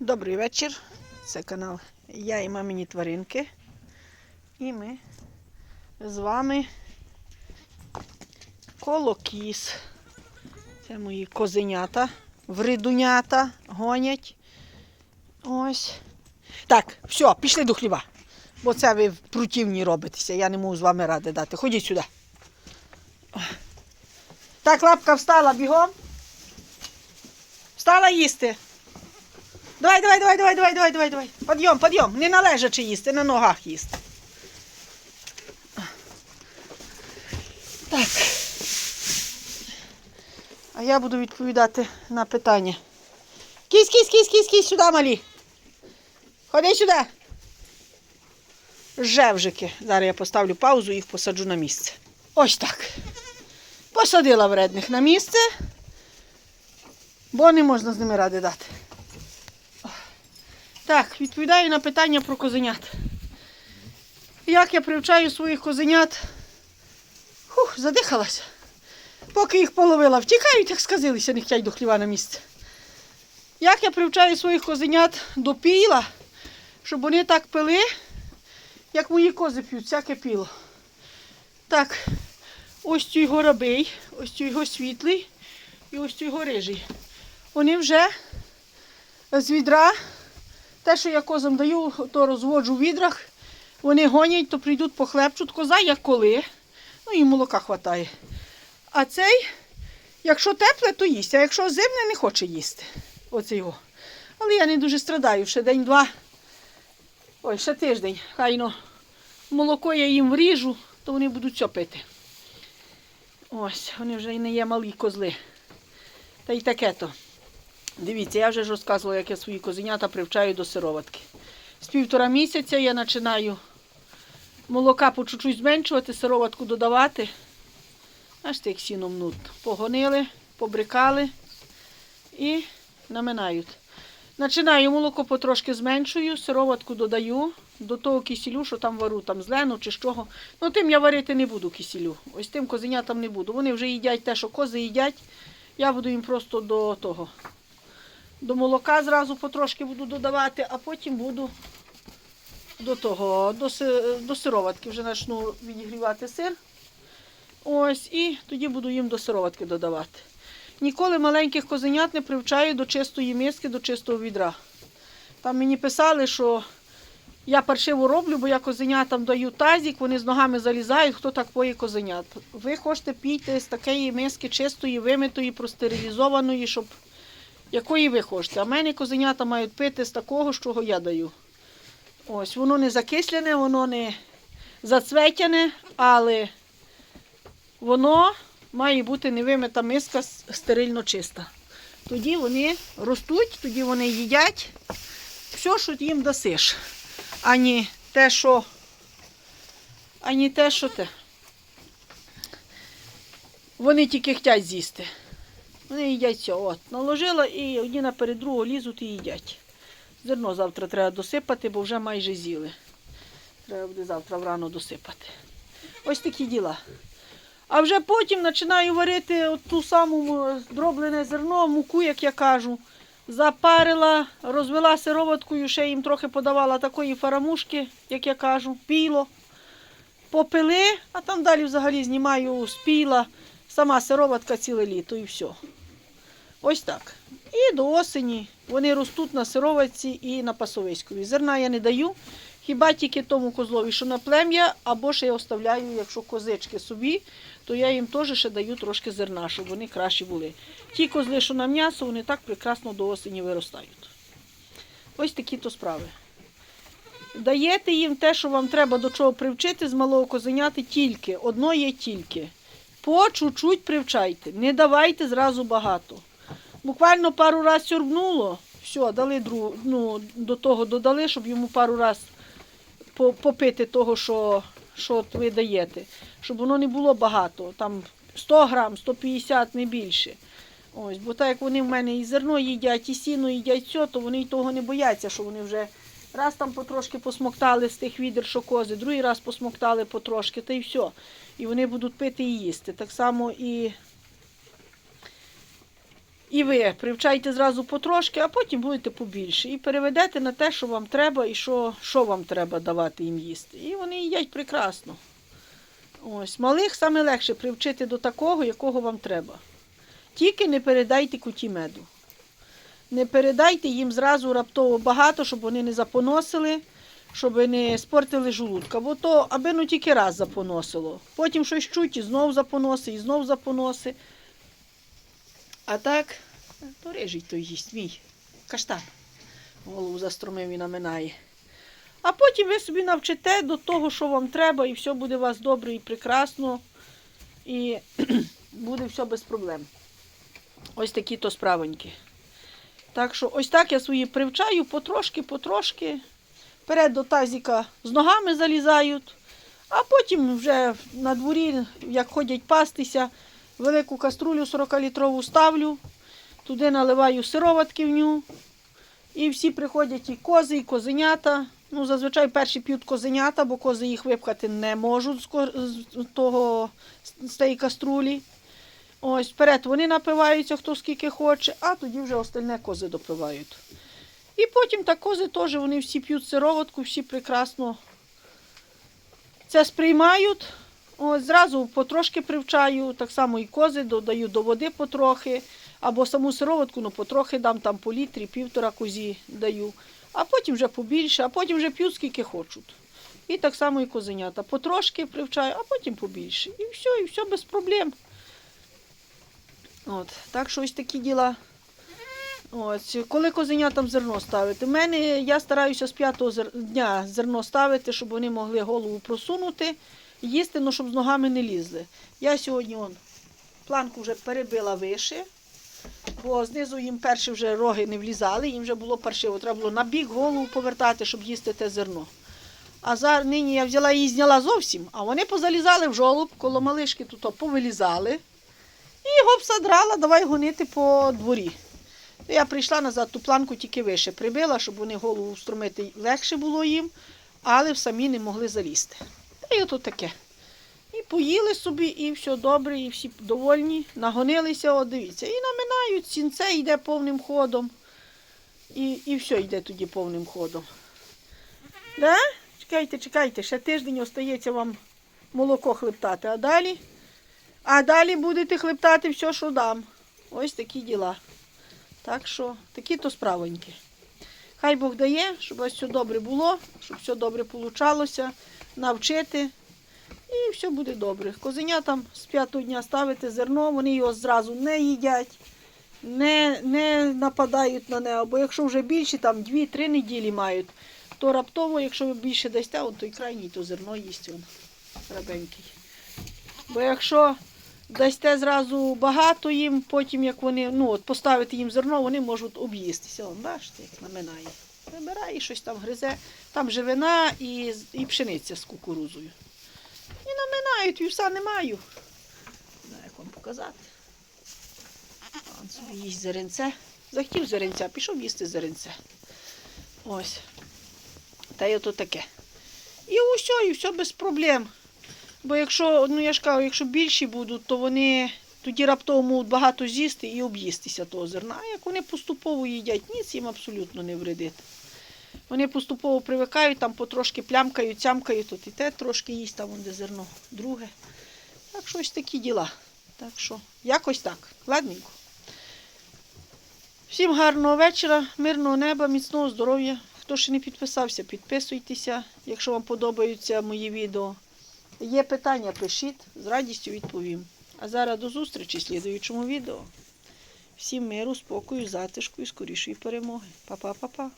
Добрий вечір. Це канал Я і мамині тваринки. І ми з вами колокіс. Це мої козенята, вридунята гонять. Ось. Так, все, пішли до хліба. Бо це ви противні робитеся. Я не можу з вами ради дати. Ходіть сюди. Так, лапка встала бігом. Встала їсти. Давай, давай, давай, давай, давай, давай, давай, давай. Подйом, подйом. Не належачи їсти, на ногах їсти. Так. А я буду відповідати на питання. Кісь, кісь, кісь, кісь, кісь, сюди, малі. Ходи сюди. Жевжики. Зараз я поставлю паузу і їх посаджу на місце. Ось так. Посадила вредних на місце, бо не можна з ними ради дати. Так, відповідаю на питання про козенят. Як я привчаю своїх козенят? Хух, задихалася. Поки їх половила, втікають, як сказилися, не хотять до хліва на місце. Як я привчаю своїх козенят до піла, щоб вони так пили, як мої кози п'ють, всяке піло. Так, ось цей його рабий, ось цей його світлий і ось цей його рижий. Вони вже з відра те, що я козам даю, то розводжу в відрах. Вони гонять, то прийдуть похлебчуть. Коза як коли. Ну і молока вистачає. А цей, якщо тепле, то їсть. А якщо зимне, не хоче їсти. Оце його. Але я не дуже страдаю. Ще день-два. Ой, ще тиждень. Хайно. Молоко я їм вріжу, то вони будуть все пити. Ось, вони вже не є малі козли. Та й таке то. Дивіться, я вже ж розказувала, як я свої козенята привчаю до сироватки. З півтора місяця я починаю молока по чуть-чуть зменшувати, сироватку додавати. Аж як сіном нут. Погонили, побрикали і наминають. Починаю молоко потрошки зменшую, сироватку додаю до того кисілю, що там вару, там з чи з чого. Ну тим я варити не буду кисілю. Ось тим козенятам не буду. Вони вже їдять те, що кози їдять. Я буду їм просто до того. До молока зразу потрошки буду додавати, а потім буду до того, до, до сироватки вже почну відігрівати сир. Ось, і тоді буду їм до сироватки додавати. Ніколи маленьких козенят не привчаю до чистої миски, до чистого відра. Там мені писали, що я паршиво роблю, бо я козенятам даю тазик, вони з ногами залізають, хто так поє козенят. Ви хочете піти з такої миски чистої, вимитої, простерилізованої, щоб якої ви хочете. А в мене козенята мають пити з такого, з чого я даю. Ось, воно не закислене, воно не зацветяне, але воно має бути невимита миска стерильно чиста. Тоді вони ростуть, тоді вони їдять все, що їм дасиш. Ані те, що. Ані те, що те. Вони тільки хочуть з'їсти. Вони їдять. От, наложила і одні наперед другого лізуть і їдять. Зерно завтра треба досипати, бо вже майже з'їли. Треба буде завтра врано досипати. Ось такі діла. А вже потім починаю варити от ту саму дроблене зерно, муку, як я кажу. Запарила, розвела сироваткою, ще їм трохи подавала такої фарамушки, як я кажу, піло. Попили, а там далі взагалі знімаю з піла. Сама сироватка ціле літо і все. Ось так. І до осені вони ростуть на сироватці і на пасовиськові. Зерна я не даю, хіба тільки тому козлові, що на плем'я, або ще я оставляю, якщо козички собі, то я їм теж ще даю трошки зерна, щоб вони кращі були. Ті козли, що на м'ясо, вони так прекрасно до осені виростають. Ось такі то справи. Даєте їм те, що вам треба до чого привчити з малого козеняти тільки. Одно є тільки. По чуть-чуть привчайте. Не давайте зразу багато. Буквально пару раз сюрбнуло, все, дали друг, ну, до того додали, щоб йому пару раз попити того, що, що ви даєте. Щоб воно не було багато. Там 100 грам, 150, не більше. Ось, бо так як вони в мене і зерно їдять, і сіно їдять все, то вони й того не бояться, що вони вже раз там потрошки посмоктали з тих відер, що кози, другий раз посмоктали потрошки, та й все. І вони будуть пити і їсти. Так само і І ви привчайте зразу потрошки, а потім будете побільше. І переведете на те, що вам треба і що, що вам треба давати їм їсти. І вони їдять прекрасно. Ось, малих саме легше привчити до такого, якого вам треба. Тільки не передайте куті меду. Не передайте їм зразу раптово багато, щоб вони не запоносили, щоб не спортили желудка. Бо то, аби ну тільки раз запоносило. Потім щось чуть і знов запоноси, і знов запоноси. А так, то рижий той їсть, мій каштан. Голову застромив і наминає. А потім ви собі навчите до того, що вам треба, і все буде у вас добре і прекрасно, і буде все без проблем. Ось такі то справоньки. Так що ось так я свої привчаю потрошки, потрошки. Вперед до тазіка з ногами залізають, а потім вже на дворі, як ходять пастися, велику каструлю 40-літрову ставлю, туди наливаю сироватки в ню. І всі приходять і кози, і козенята. Ну, зазвичай перші п'ють козенята, бо кози їх випхати не можуть з того, з тієї каструлі. Ось вперед вони напиваються, хто скільки хоче, а тоді вже остальне кози допивають. І потім так кози теж вони всі п'ють сироватку, всі прекрасно це сприймають. Ось зразу потрошки привчаю, так само і кози додаю до води потрохи, або саму сироватку, ну потрохи дам там по літрі, півтора козі даю, а потім вже побільше, а потім вже п'ють скільки хочуть. І так само і козенята. Потрошки привчаю, а потім побільше. І все, і все без проблем. От, так що ось такі діла. Ось, коли козенятам зерно ставити? У мене я стараюся з п'ятого дня зерно ставити, щоб вони могли голову просунути, їсти, ну щоб з ногами не лізли. Я сьогодні он, планку вже перебила вище, бо знизу їм перші вже роги не влізали, їм вже було паршиво. Треба було на бік голову повертати, щоб їсти те зерно. А зараз нині я взяла її зняла зовсім, а вони позалізали в жолоб, коло малишки тут повилізали. І його всадрала, давай гонити по дворі. Я прийшла назад, ту планку тільки вище прибила, щоб вони голову встромити легше було їм, але самі не могли залізти. Та й ото таке. І поїли собі, і все добре, і всі довольні. Нагонилися, от дивіться. І наминають, сінце йде повним ходом. І, і все йде тоді повним ходом. Да? Чекайте, чекайте, ще тиждень остається вам молоко хлептати, а далі? А далі будете хлептати все, що дам. Ось такі діла. Так що такі то справоньки. Хай Бог дає, щоб вас все добре було, щоб все добре получалося, навчити. І все буде добре. Козенятам з п'ятого дня ставити зерно, вони його зразу не їдять, не, не нападають на нього. Бо якщо вже більше, там 2-3 неділі мають, то раптово, якщо ви більше дасте, от той крайній, то зерно їсть він рабенький. Бо якщо дасте зразу багато їм, потім як вони, ну от поставити їм зерно, вони можуть об'їстися. Вон, бачите, як наминає. Вибирає, щось там гризе, там живина і, і пшениця з кукурузою. І наминають, вівса не маю. Знаю, як вам показати. Он собі їсть зеренце. Захотів зеренця, пішов їсти зеренце. Ось. Та й ото таке. І усе, і все без проблем. Бо якщо, ну я ж кажу, якщо більші будуть, то вони тоді раптово можуть багато з'їсти і об'їстися того зерна. А як вони поступово їдять, ніц їм абсолютно не вредить. Вони поступово привикають, там потрошки плямкають, цямкають, тут і те трошки їсть, там де зерно, друге. Так що ось такі діла. Так що, якось так, ладненько. Всім гарного вечора, мирного неба, міцного здоров'я. Хто ще не підписався, підписуйтеся, якщо вам подобаються мої відео. Є питання, пишіть, з радістю відповім. А зараз до зустрічі в слідуючому відео. Всім миру, спокою, затишку і скорішої перемоги. Па-па-па-па.